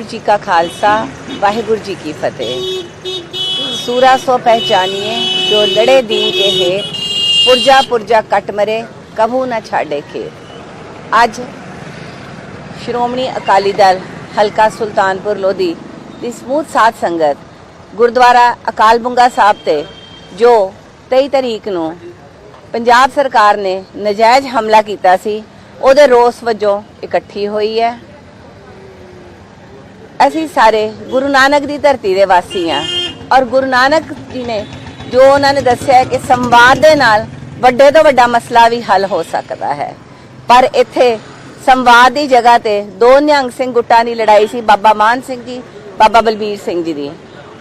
ਵਾਹਿਗੁਰੂ ਜੀ ਕਾ ਖਾਲਸਾ, ਵਾਹਿਗੁਰੂ ਜੀ ਕੀ ਫਤਿਹ। ਸੂਰਾ ਸੋ ਪਹਿਚਾਨੀਏ, ਜੋ ਲੜੇ ਦੀਨ ਕੇ ਹੈ ਪੁਰਜਾ ਪੁਰਜਾ ਕੱਟ ਮਰੇ ਕਭੂ ਨਾ ਛਾੜੇ ਖੇਤ ਅੱਜ ਸ਼੍ਰੋਮਣੀ ਅਕਾਲੀ ਦਲ ਹਲਕਾ ਸੁਲਤਾਨਪੁਰ ਲੋਧੀ ਦੀ ਸਮੂਹ ਸਾਧ ਸੰਗਤ ਗੁਰਦੁਆਰਾ ਅਕਾਲ ਬੁੰਗਾ ਸਾਹਿਬ ਤੇ, ਜੋ 23 ਤਰੀਕ ਨੂੰ ਪੰਜਾਬ ਸਰਕਾਰ ਨੇ ਨਜਾਇਜ਼ ਹਮਲਾ ਕੀਤਾ ਸੀ, ਉਹਦੇ ਰੋਸ ਵਜੋਂ ਇਕੱਠੀ ਹੋਈ ਹੈ। ਅਸੀਂ ਸਾਰੇ ਗੁਰੂ ਨਾਨਕ ਦੀ ਧਰਤੀ ਦੇ ਵਾਸੀ ਹਾਂ ਔਰ ਗੁਰੂ ਨਾਨਕ ਜੀ ਨੇ ਜੋ ਉਹਨਾਂ ਨੇ ਦੱਸਿਆ ਕਿ ਸੰਵਾਦ ਦੇ ਨਾਲ ਵੱਡੇ ਤੋਂ ਵੱਡਾ ਮਸਲਾ ਵੀ ਹੱਲ ਹੋ ਸਕਦਾ ਹੈ। ਪਰ ਇੱਥੇ ਸੰਵਾਦ ਦੀ ਜਗ੍ਹਾ ਤੇ ਦੋ ਨਿਹੰਗ ਸਿੰਘ ਗੁੱਟਾਂ ਦੀ ਲੜਾਈ ਸੀ, ਬਾਬਾ ਮਾਨ ਸਿੰਘ ਜੀ, ਬਾਬਾ ਬਲਬੀਰ ਸਿੰਘ ਜੀ ਦੀ।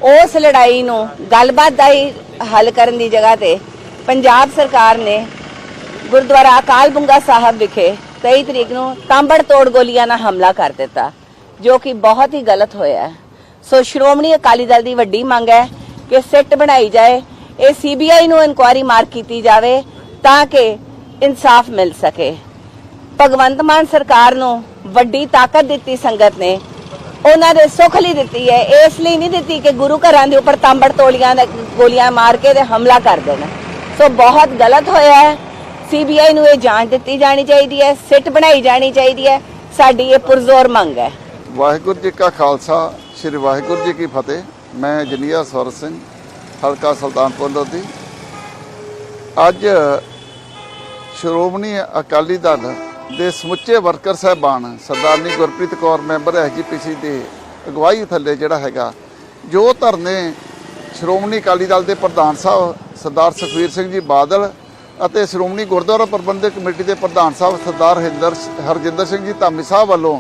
ਉਸ ਲੜਾਈ ਨੂੰ ਗੱਲਬਾਤ ਦਾ ਹੀ ਹੱਲ ਕਰਨ ਦੀ ਜਗ੍ਹਾ ਤੇ ਪੰਜਾਬ ਸਰਕਾਰ ਨੇ ਗੁਰਦੁਆਰਾ ਅਕਾਲ ਬੁੰਗਾ ਸਾਹਿਬ ਵਿਖੇ 23 ਤਰੀਕ ਨੂੰ ਤਾਂਬੜ ਤੋੜ ਗੋਲੀਆਂ ਨਾਲ ਹਮਲਾ ਕਰ ਦਿੱਤਾ। ਜੋ ਕਿ ਬਹੁਤ ਹੀ ਗਲਤ ਹੋਇਆ ਹੈ। ਸੋ ਸ਼੍ਰੋਮਣੀ ਅਕਾਲੀ ਦਲ ਦੀ ਵੱਡੀ ਮੰਗ ਹੈ ਕਿ ਸਿੱਟ ਬਣਾਈ ਜਾਏ, ਇਹ ਸੀਬੀਆਈ ਨੂੰ ਇਨਕੁਆਇਰੀ ਮਾਰ ਕੀਤੀ ਜਾਵੇ ਤਾਂ ਕਿ ਇਨਸਾਫ ਮਿਲ ਸਕੇ। ਭਗਵੰਤ ਮਾਨ ਸਰਕਾਰ ਨੂੰ ਵੱਡੀ ਤਾਕਤ ਦਿੱਤੀ ਸੰਗਤ ਨੇ। ਉਹਨਾਂ ਦੇ ਸੁੱਖ ਲਈ ਦਿੱਤੀ ਹੈ। ਇਸ ਲਈ ਨਹੀਂ ਦਿੱਤੀ ਕਿ ਗੁਰੂ ਘਰਾਂ ਦੇ ਉੱਪਰ ਤਾਂਬੜ ਤੋਲੀਆਂ ਦਾ ਗੋਲੀਆਂ ਮਾਰ ਕੇ ਤੇ ਹਮਲਾ ਕਰ ਦੇਣ। ਸੋ ਬਹੁਤ ਗਲਤ ਹੋਇਆ ਹੈ। ਸੀਬੀਆਈ ਨੂੰ ਇਹ ਜਾਂਚ ਦਿੱਤੀ ਜਾਣੀ ਚਾਹੀਦੀ ਹੈ, ਸਿੱਟ ਬਣਾਈ ਜਾਣੀ ਚਾਹੀਦੀ ਹੈ। ਸਾਡੀ ਇਹ ਪੁਰਜ਼ੋਰ ਮੰਗ ਹੈ। ਵਾਹਿਗੁਰੂ ਜੀ ਕਾ ਖਾਲਸਾ, ਸ੍ਰੀ ਵਾਹਿਗੁਰੂ ਜੀ ਕੀ ਫਤਿਹ। ਮੈਂ ਜਨੀਆ ਸਵਰ ਸਿੰਘ, ਹਲਕਾ ਸੁਲਤਾਨਪੁਰ ਲੋਧੀ। ਅੱਜ ਸ਼੍ਰੋਮਣੀ ਅਕਾਲੀ ਦਲ ਦੇ ਸਮੁੱਚੇ ਵਰਕਰ ਸਹਿਬਾਨ ਸਰਦਾਰਨੀ ਗੁਰਪ੍ਰੀਤ ਕੌਰ, ਮੈਂਬਰ ਐਸਜੀਪੀਸੀ ਦੇ ਅਗਵਾਈ ਥੱਲੇ ਜਿਹੜਾ ਹੈਗਾ, ਜੋ ਧਰਨੇ ਸ਼੍ਰੋਮਣੀ ਅਕਾਲੀ ਦਲ ਦੇ ਪ੍ਰਧਾਨ ਸਾਹਿਬ ਸਰਦਾਰ ਸੁਖਵੀਰ ਸਿੰਘ ਜੀ ਬਾਦਲ ਅਤੇ ਸ਼੍ਰੋਮਣੀ ਗੁਰਦੁਆਰਾ ਪ੍ਰਬੰਧਕ ਕਮੇਟੀ ਦੇ ਪ੍ਰਧਾਨ ਸਾਹਿਬ ਸਰਦਾਰ ਹਿੰਦਰ ਹਰਜਿੰਦਰ ਸਿੰਘ ਜੀ ਧਾਮੀ ਸਾਹਿਬ ਵੱਲੋਂ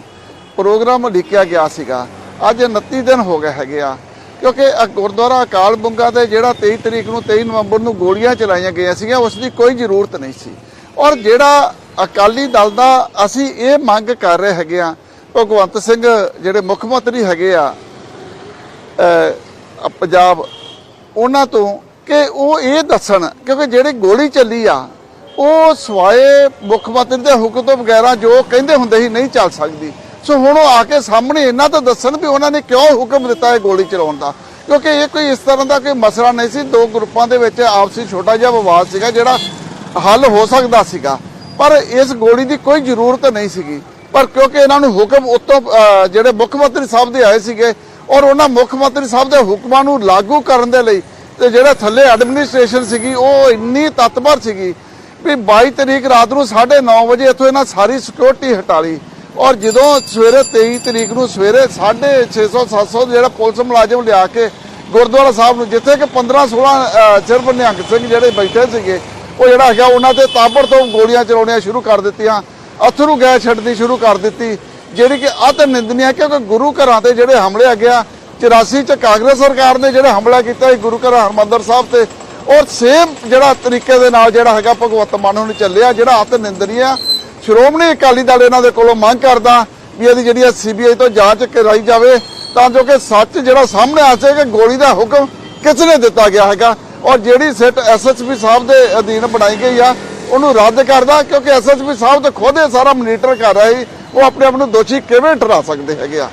ਪ੍ਰੋਗਰਾਮ ਲਿਖਿਆ ਗਿਆ ਸੀਗਾ। ਅੱਜ 29 ਦਿਨ ਹੋ ਗਏ ਹੈਗੇ ਆ। ਕਿਉਂਕਿ ਅ- ਗੁਰਦੁਆਰਾ ਅਕਾਲ ਬੁੰਗਾ ਤੇ ਜਿਹੜਾ 23 ਤਰੀਕ ਨੂੰ 23 ਨਵੰਬਰ ਨੂੰ ਗੋਲੀਆਂ ਚਲਾਈਆਂ ਗਈਆਂ ਸੀਗੀਆਂ, ਉਸ ਦੀ ਕੋਈ ਜ਼ਰੂਰਤ ਨਹੀਂ ਸੀ। ਔਰ ਜਿਹੜਾ ਅਕਾਲੀ ਦਲ ਦਾ ਅਸੀਂ ਇਹ ਮੰਗ ਕਰ ਰਹੇ ਹੈਗੇ ਆ, ਭਗਵੰਤ ਸਿੰਘ ਜਿਹੜੇ ਮੁੱਖ ਮੰਤਰੀ ਹੈਗੇ ਆ ਪੰਜਾਬ, ਉਹਨਾਂ ਤੋਂ ਕਿ ਉਹ ਇਹ ਦੱਸਣ, ਕਿਉਂਕਿ ਜਿਹੜੀ ਗੋਲੀ ਚੱਲੀ ਆ, ਉਹ ਸਵਾਏ ਮੁੱਖ ਮੰਤਰੀ ਦੇ ਹੁਕਮ ਤੋਂ ਬਗੈਰਾ ਜੋ ਕਹਿੰਦੇ ਹੁੰਦੇ ਹੀ ਨਹੀਂ ਚੱਲ ਸਕਦੀ। ਸੋ ਹੁਣ ਉਹ ਆ ਕੇ ਸਾਹਮਣੇ ਇਹਨਾਂ ਤਾਂ ਦੱਸਣ ਵੀ ਉਹਨਾਂ ਨੇ ਕਿਉਂ ਹੁਕਮ ਦਿੱਤਾ ਹੈ ਗੋਲੀ ਚਲਾਉਣ ਦਾ? ਕਿਉਂਕਿ ਇਹ ਕੋਈ ਇਸ ਤਰ੍ਹਾਂ ਦਾ ਕੋਈ ਮਸਲਾ ਨਹੀਂ ਸੀ। ਦੋ ਗਰੁੱਪਾਂ ਦੇ ਵਿੱਚ ਆਪਸੀ ਛੋਟਾ ਜਿਹਾ ਵਿਵਾਦ ਸੀਗਾ ਜਿਹੜਾ ਹੱਲ ਹੋ ਸਕਦਾ ਸੀਗਾ। ਪਰ ਇਸ ਗੋਲੀ ਦੀ ਕੋਈ ਜ਼ਰੂਰਤ ਨਹੀਂ ਸੀਗੀ। ਪਰ ਕਿਉਂਕਿ ਇਹਨਾਂ ਨੂੰ ਹੁਕਮ ਉੱਤੋਂ ਜਿਹੜੇ ਮੁੱਖ ਮੰਤਰੀ ਸਾਹਿਬ ਦੇ ਆਏ ਸੀਗੇ ਔਰ ਉਹਨਾਂ ਮੁੱਖ ਮੰਤਰੀ ਸਾਹਿਬ ਦੇ ਹੁਕਮਾਂ ਨੂੰ ਲਾਗੂ ਕਰਨ ਦੇ ਲਈ ਤੇ ਜਿਹੜਾ ਥੱਲੇ ਐਡਮਿਨਿਸਟ੍ਰੇਸ਼ਨ ਸੀਗੀ, ਉਹ ਇੰਨੀ ਤਤਪਰ ਸੀਗੀ ਵੀ 22 ਤਰੀਕ ਰਾਤ ਨੂੰ 9:30 ਵਜੇ ਇੱਥੋਂ ਇਹਨਾਂ ਸਾਰੀ ਸਿਕਿਉਰਿਟੀ ਹਟਾ ਲਈ। ਔਰ ਜਦੋਂ ਸਵੇਰੇ 23 ਤਰੀਕ ਨੂੰ ਸਵੇਰੇ 650 700 ਜਿਹੜਾ ਪੁਲਿਸ ਮੁਲਾਜ਼ਮ ਲਿਆ ਕੇ ਗੁਰਦੁਆਰਾ ਸਾਹਿਬ ਨੂੰ, ਜਿੱਥੇ ਕਿ 15 16 ਸਿਰਫ ਨਿਹੰਗ ਸਿੰਘ ਜਿਹੜੇ ਬੈਠੇ ਸੀਗੇ, ਉਹ ਜਿਹੜਾ ਹੈਗਾ ਉਹਨਾਂ ਤੇ ਤਾਬੜ ਤੋਂ ਗੋਲੀਆਂ ਚਲਾਉਣੀਆਂ ਸ਼ੁਰੂ ਕਰ ਦਿੱਤੀਆਂ, ਅਥਰੂ ਗੈਸ ਛੱਡਣੀ ਸ਼ੁਰੂ ਕਰ ਦਿੱਤੀ, ਜਿਹੜੀ ਕਿ ਅਤ ਨਿੰਦਨੀ ਹੈ ਕਿਉਂਕਿ ਗੁਰੂ ਘਰਾਂ ਤੇ ਜਿਹੜੇ ਹਮਲੇ ਆ ਗਿਆ 84 ਚ ਕਾਂਗਰਸ ਸਰਕਾਰ ਨੇ ਜਿਹੜਾ ਹਮਲਾ ਕੀਤਾ ਸੀ ਗੁਰੂ ਘਰ ਹਰਮੰਦਰ ਸਾਹਿਬ ਤੇ, ਔਰ ਸੇਮ ਜਿਹੜਾ ਤਰੀਕੇ ਦੇ ਨਾਲ ਜਿਹੜਾ ਹੈਗਾ ਭਗਵਤ ਮਾਨ ਨੂੰ ਚੱਲਿਆ, ਜਿਹੜਾ ਅਤ ਨਿੰਦਨੀ ਆ ਸ਼੍ਰੋਮਣੀ ਅਕਾਲੀ ਦਲ ਇਹਨਾਂ ਦੇ ਕੋਲੋਂ ਮੰਗ ਕਰਦਾ ਵੀ ਇਹਦੀ ਜਿਹੜੀ ਸੀਬੀਆਈ ਤੋਂ ਜਾਂਚ ਕਰਾਈ ਜਾਵੇ, ਤਾਂ ਜੋ ਕਿ ਸੱਚ ਜਿਹੜਾ ਸਾਹਮਣੇ ਆ ਸਕੇ ਕਿ ਗੋਲੀ ਦਾ ਹੁਕਮ ਕਿਸ ਨੇ ਦਿੱਤਾ ਗਿਆ ਹੈਗਾ। ਔਰ ਜਿਹੜੀ ਸਿੱਟ ਐਸਐਸਪੀ ਸਾਹਿਬ ਦੇ ਅਧੀਨ ਬਣਾਈ ਗਈ ਆ, ਉਹਨੂੰ ਰੱਦ ਕਰਦਾ, ਕਿਉਂਕਿ ਐਸਐਸਪੀ ਸਾਹਿਬ ਤਾਂ ਖੁਦ ਇਹ ਸਾਰਾ ਮੋਨੀਟਰ ਕਰ ਰਿਹਾ ਸੀ, ਉਹ ਆਪਣੇ ਆਪ ਨੂੰ ਦੋਸ਼ੀ ਕਿਵੇਂ ਠਹਿਰਾ ਸਕਦੇ ਹੈਗੇ ਆ।